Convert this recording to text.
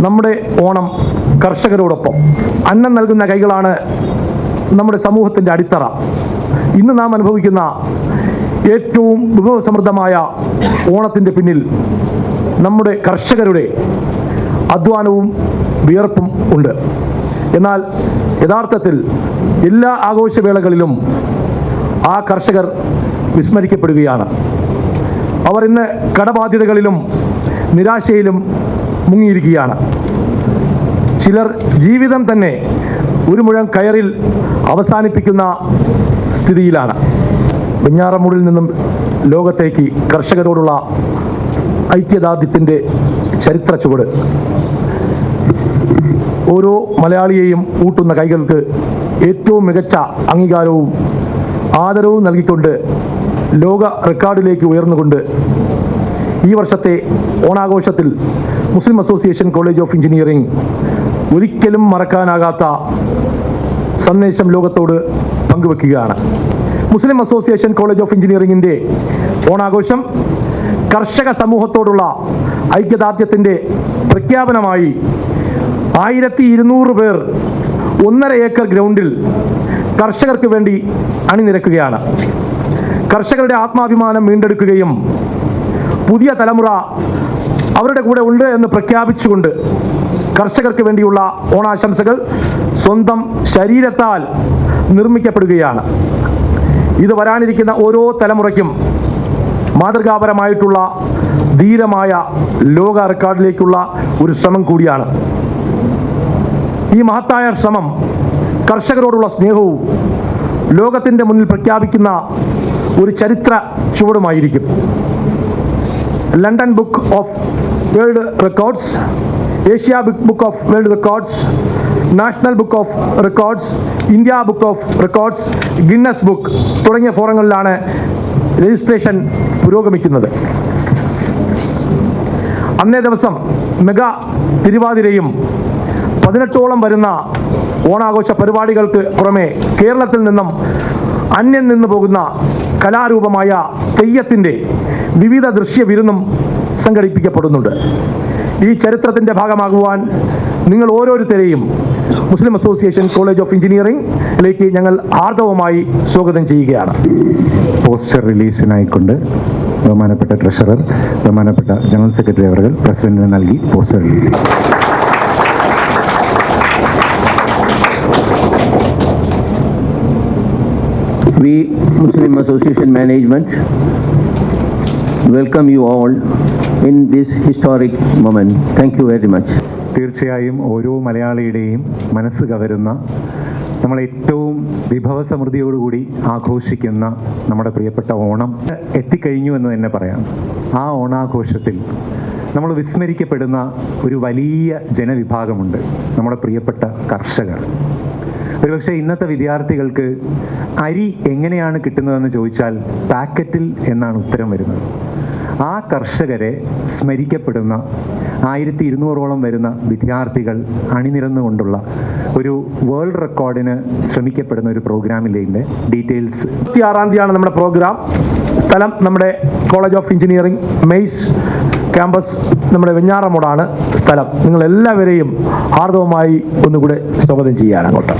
നമ്മുടെ ഓണം കർഷകരോടൊപ്പം അന്നം നൽകുന്ന കൈകളാണ് നമ്മുടെ സമൂഹത്തിന്റെ അടിത്തറ. ഇന്ന് നാം അനുഭവിക്കുന്ന ഏറ്റവും വിഭവസമൃദ്ധമായ ഓണത്തിന്റെ പിന്നിൽ നമ്മുടെ കർഷകരുടെ അധ്വാനവും വിയർപ്പും ഉണ്ട്. എന്നാൽ യഥാർത്ഥത്തിൽ എല്ലാ ആഘോഷവേളകളിലും ആ കർഷകർ വിസ്മരിക്കപ്പെടുകയാണ്. അവർ ഇന്ന് കടബാധ്യതകളിലും നിരാശയിലും മുങ്ങിയിരിക്കുകയാണ്. ചിലർ ജീവിതം തന്നെ ഒരു മുഴം കയറിൽ അവസാനിപ്പിക്കുന്ന സ്ഥിതിയിലാണ്. വെഞ്ഞാറമൂടിൽ നിന്നും ലോകത്തേക്ക് കർഷകരോടുള്ള ഐക്യദാർഢ്യത്തിന്റെ ചരിത്ര ചുവട് ഓരോ മലയാളിയെയും ഊട്ടുന്ന കൈകൾക്ക് ഏറ്റവും മികച്ച അംഗീകാരവും ആദരവും നൽകിക്കൊണ്ട് ലോക റെക്കോർഡിലേക്ക് ഉയർന്നുകൊണ്ട് ഈ വർഷത്തെ ഓണാഘോഷത്തിൽ Muslim association college of engineering ഒരിക്കലും മറക്കാനാകാത്ത സന്ദേശം ലോകത്തോട് പങ്കുവെക്കുകയാണ്. മുസ്ലിം അസോസിയേഷൻ കോളേജ് ഓഫ് എഞ്ചിനീയറിംഗിന്റെ ഓണാഘോഷം കർഷക സമൂഹത്തോടുള്ള ഐക്യദാർഢ്യത്തിന്റെ പ്രഖ്യാപനമായി ആയിരത്തി ഇരുന്നൂറ് പേർ ഒന്നര ഏക്കർ ഗ്രൗണ്ടിൽ കർഷകർക്ക് വേണ്ടി അണിനിരക്കുകയാണ്. കർഷകരുടെ ആത്മാഭിമാനം വീണ്ടെടുക്കുകയും പുതിയ തലമുറ അവരുടെ കൂടെ ഉണ്ട് എന്ന് പ്രഖ്യാപിച്ചുകൊണ്ട് കർഷകർക്ക് വേണ്ടിയുള്ള ഓണാശംസകൾ സ്വന്തം ശരീരത്താൽ നിർമ്മിക്കപ്പെടുകയാണ്. ഇത് വരാനിരിക്കുന്ന ഓരോ തലമുറയ്ക്കും മാതൃകാപരമായിട്ടുള്ള ധീരമായ ലോക റെക്കോർഡിലേക്കുള്ള ഒരു ശ്രമം കൂടിയാണ്. ഈ മഹത്തായ ശ്രമം കർഷകരോടുള്ള സ്നേഹവും ലോകത്തിന്റെ മുന്നിൽ പ്രഖ്യാപിക്കുന്ന ഒരു ചരിത്ര ചുവടുമായിരിക്കും. London book of world records Asia book of world records national book of records India book of records Guinness book തുടങ്ങിയ ഫോറങ്ങളിലാണ് രജിസ്ട്രേഷൻ പുരോഗമിക്കുന്നത്. അന്നേ ദിവസം മെഗാ തിരുവാതിരയും പതിനെട്ടോളം വരുന്ന ഓണാഘോഷ പരിപാടികൾക്ക് പുറമെ കേരളത്തിൽ നിന്നും അന്യം നിന്ന് പോകുന്ന കലാരൂപമായ തെയ്യത്തിന്റെ വിവിധ ദൃശ്യ വിരുന്നും സംഘടിപ്പിക്കപ്പെടുന്നുണ്ട്. ഈ ചരിത്രത്തിന്റെ ഭാഗമാകുവാൻ നിങ്ങൾ ഓരോരുത്തരെയും മുസ്ലിം അസോസിയേഷൻ കോളേജ് ഓഫ് എഞ്ചിനീയറിംഗിലേക്ക് ഞങ്ങൾ ആർദവമായി സ്വാഗതം ചെയ്യുകയാണ്. പോസ്റ്റർ റിലീസിനായിക്കൊണ്ട് ബഹുമാനപ്പെട്ട ട്രഷറർ ബഹുമാനപ്പെട്ട ജനറൽ സെക്രട്ടറി അവർ പ്രസിഡന്റിന് നൽകി poster release. We, Muslim Association Management, welcome you all in this historic moment. Thank you very much. തീർച്ചയായും ഓരോ മലയാളിയുടെയും മനസ്സ് കവരുന്ന നമ്മൾ ഏറ്റവും വിഭവസമൃദ്ധിയോടുകൂടി ആഘോഷിക്കുന്ന നമ്മുടെ പ്രിയപ്പെട്ട ഓണം എത്തിക്കഴിഞ്ഞു എന്ന് തന്നെ പറയാം ആ ഓണാഘോഷത്തിൽ നമ്മൾ വിസ്മരിക്കപ്പെടുന്ന ഒരു വലിയ ജനവിഭാഗമുണ്ട് നമ്മുടെ പ്രിയപ്പെട്ട കർഷകർ ഒരുപക്ഷെ ഇന്നത്തെ വിദ്യാർത്ഥികൾക്ക് അരി എങ്ങനെയാണ് കിട്ടുന്നതെന്ന് ചോദിച്ചാൽ പാക്കറ്റിൽ എന്നാണ് ഉത്തരം വരുന്നത്. ആ കർഷകരെ സ്മരിക്കപ്പെടുന്ന ആയിരത്തി ഇരുന്നൂറോളം വരുന്ന വിദ്യാർത്ഥികൾ അണിനിരന്നുകൊണ്ടുള്ള ഒരു വേൾഡ് റെക്കോർഡിന് ശ്രമിക്കപ്പെടുന്ന ഒരു പ്രോഗ്രാമിന്റെ ഡീറ്റെയിൽസ്. ഇരുപത്തിയാറാം തീയതിയാണ് നമ്മുടെ പ്രോഗ്രാം. സ്ഥലം നമ്മുടെ college of engineering MACE campus നമ്മുടെ വെഞ്ഞാറമൂടാണ് സ്ഥലം. നിങ്ങളെല്ലാവരെയും ഹാർദവമായി ഒന്നുകൂടെ സ്വാഗതം ചെയ്യാൻ അങ്ങോട്ട്.